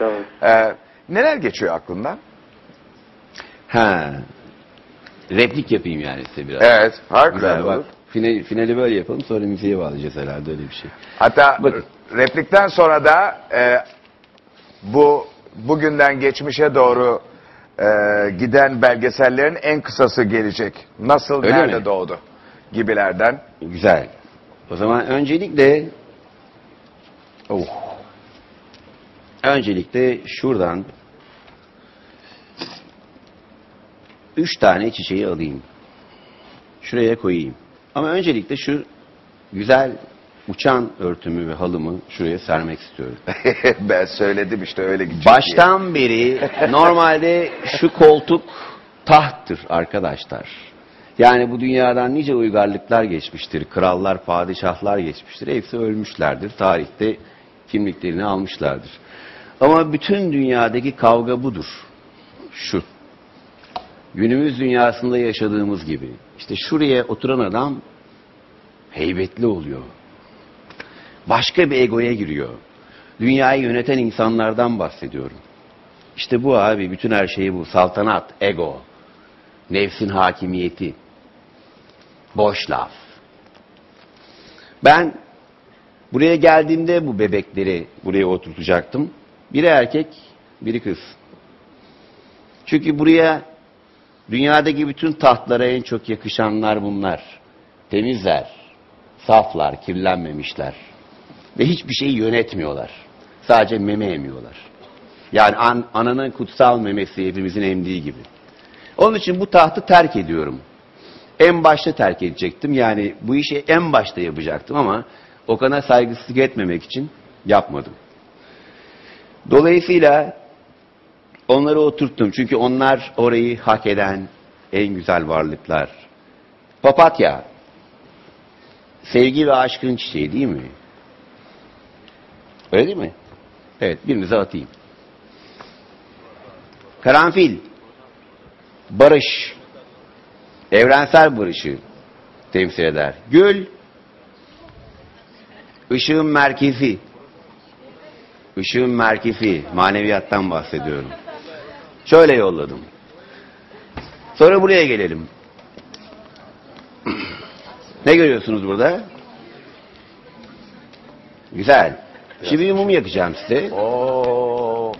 olun. Ee, neler geçiyor aklından? Ha. Replik yapayım yani size biraz. Evet, Güzel harikulade bak. olur. Finali, finali böyle yapalım sonra müziğe bağlayacağız herhalde öyle bir şey. Hatta Bakın. replikten sonra da e, bu bugünden geçmişe doğru e, giden belgesellerin en kısası gelecek. Nasıl, Öyle nerede mi? doğdu gibilerden. Güzel. O zaman öncelikle oh. Öncelikle şuradan üç tane çiçeği alayım. Şuraya koyayım. Ama öncelikle şu güzel uçan örtümü ve halımı şuraya sermek istiyorum. ben söyledim işte öyle gidecek diye. Baştan beri normalde şu koltuk tahttır arkadaşlar. Yani bu dünyadan nice uygarlıklar geçmiştir. Krallar, padişahlar geçmiştir. Hepsi ölmüşlerdir. Tarihte kimliklerini almışlardır. Ama bütün dünyadaki kavga budur. Şu. Günümüz dünyasında yaşadığımız gibi. İşte şuraya oturan adam heybetli oluyor. Başka bir egoya giriyor. Dünyayı yöneten insanlardan bahsediyorum. İşte bu abi, bütün her şeyi bu. Saltanat, ego, nefsin hakimiyeti, boş laf. Ben buraya geldiğimde bu bebekleri buraya oturtacaktım. Biri erkek, biri kız. Çünkü buraya dünyadaki bütün tahtlara en çok yakışanlar bunlar. Temizler, saflar, kirlenmemişler. Ve hiçbir şeyi yönetmiyorlar. Sadece meme emiyorlar. Yani an- ananın kutsal memesi hepimizin emdiği gibi. Onun için bu tahtı terk ediyorum. En başta terk edecektim. Yani bu işi en başta yapacaktım ama Okan'a saygısızlık etmemek için yapmadım. Dolayısıyla onları oturttum. Çünkü onlar orayı hak eden en güzel varlıklar. Papatya, sevgi ve aşkın çiçeği değil mi? Öyle değil mi? Evet, birinize atayım. Karanfil, barış, evrensel barışı temsil eder. Gül, ışığın merkezi, ışığın merkezi, maneviyattan bahsediyorum. Şöyle yolladım. Sonra buraya gelelim. Ne görüyorsunuz burada? Güzel. Şimdi bir mum yakacağım size. Oo.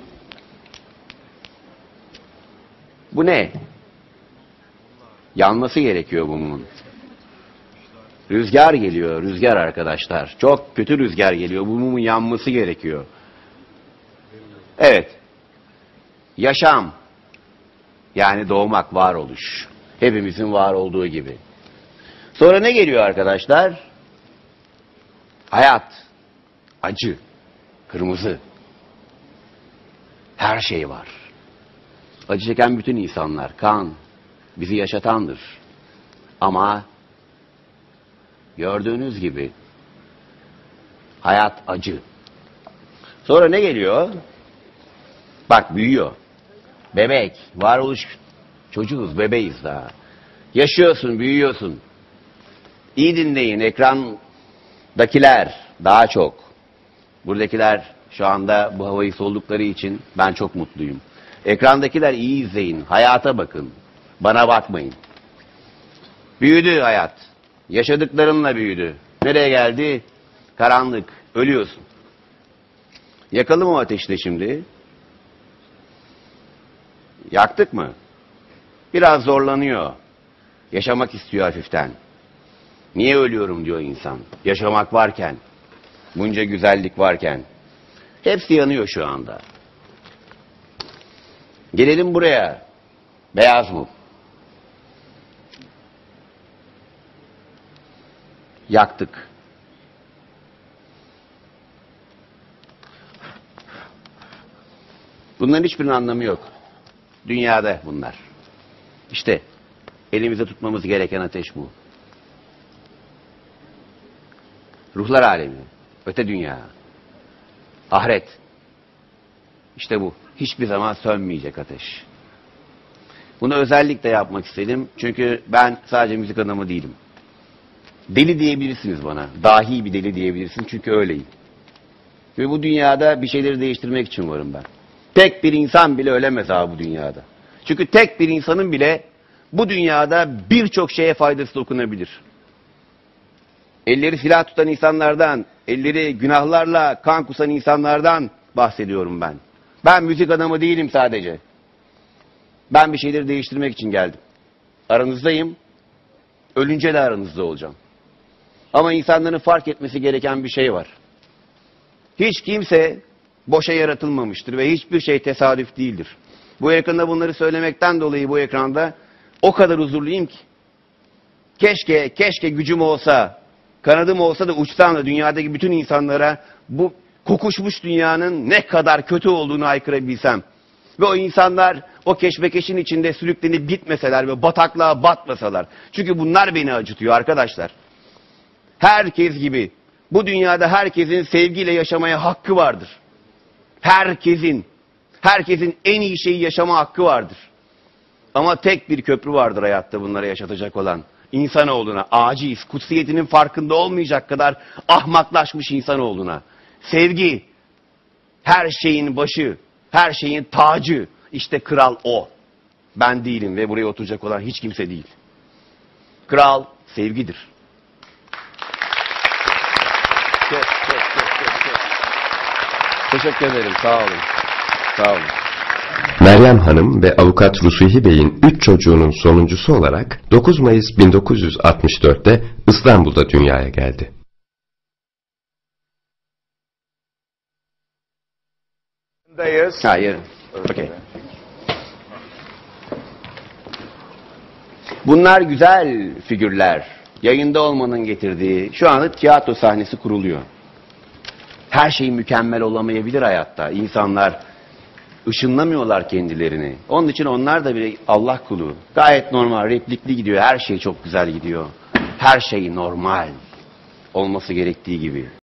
Bu ne? Yanması gerekiyor bu mumun. Rüzgar geliyor, rüzgar arkadaşlar. Çok kötü rüzgar geliyor. Bu mumun yanması gerekiyor. Evet. Yaşam. Yani doğmak, varoluş. Hepimizin var olduğu gibi. Sonra ne geliyor arkadaşlar? Hayat. Acı. Kırmızı. Her şey var. Acı çeken bütün insanlar, kan bizi yaşatandır. Ama gördüğünüz gibi hayat acı. Sonra ne geliyor? Bak büyüyor. Bebek, varoluş çocuğuz, bebeğiz daha. Yaşıyorsun, büyüyorsun. İyi dinleyin, ekrandakiler daha çok. Buradakiler şu anda bu havayı soldukları için ben çok mutluyum. Ekrandakiler iyi izleyin, hayata bakın. Bana bakmayın. Büyüdü hayat. Yaşadıklarınla büyüdü. Nereye geldi? Karanlık. Ölüyorsun. Yakalım o ateşle şimdi. Yaktık mı? Biraz zorlanıyor. Yaşamak istiyor hafiften. Niye ölüyorum diyor insan. Yaşamak varken, bunca güzellik varken. Hepsi yanıyor şu anda. Gelelim buraya. Beyaz mum. Yaktık. Bunların hiçbirinin anlamı yok. Dünyada bunlar. İşte elimizde tutmamız gereken ateş bu. Ruhlar alemi, öte dünya, ahiret. İşte bu. Hiçbir zaman sönmeyecek ateş. Bunu özellikle yapmak istedim. Çünkü ben sadece müzik adamı değilim. Deli diyebilirsiniz bana. Dahi bir deli diyebilirsiniz çünkü öyleyim. Ve bu dünyada bir şeyleri değiştirmek için varım ben. Tek bir insan bile ölemez abi bu dünyada. Çünkü tek bir insanın bile bu dünyada birçok şeye faydası dokunabilir. Elleri silah tutan insanlardan, elleri günahlarla kan kusan insanlardan bahsediyorum ben. Ben müzik adamı değilim sadece. Ben bir şeyleri değiştirmek için geldim. Aranızdayım. Ölünce de aranızda olacağım. Ama insanların fark etmesi gereken bir şey var. Hiç kimse boşa yaratılmamıştır ve hiçbir şey tesadüf değildir. Bu ekranda bunları söylemekten dolayı bu ekranda o kadar huzurluyum ki. Keşke, keşke gücüm olsa, kanadım olsa da uçsam da dünyadaki bütün insanlara bu kokuşmuş dünyanın ne kadar kötü olduğunu aykırabilsem. Ve o insanlar o keşmekeşin içinde sürüklenip gitmeseler ve bataklığa batmasalar. Çünkü bunlar beni acıtıyor arkadaşlar. Herkes gibi bu dünyada herkesin sevgiyle yaşamaya hakkı vardır. Herkesin, herkesin en iyi şeyi yaşama hakkı vardır. Ama tek bir köprü vardır hayatta bunlara yaşatacak olan. İnsanoğluna, aciz, kutsiyetinin farkında olmayacak kadar ahmaklaşmış insanoğluna. Sevgi, her şeyin başı, her şeyin tacı. İşte kral o. Ben değilim ve buraya oturacak olan hiç kimse değil. Kral sevgidir. Çok, çok, çok, çok, çok. Teşekkür ederim. Sağ olun. Sağ olun. Meryem Hanım ve avukat Rusuhi Bey'in üç çocuğunun sonuncusu olarak 9 Mayıs 1964'te İstanbul'da dünyaya geldi. Dayız. Hayır. Okey. Bunlar güzel figürler. Yayında olmanın getirdiği, şu anda tiyatro sahnesi kuruluyor. Her şey mükemmel olamayabilir hayatta. İnsanlar ışınlamıyorlar kendilerini. Onun için onlar da bir Allah kulu. Gayet normal, replikli gidiyor. Her şey çok güzel gidiyor. Her şey normal. Olması gerektiği gibi.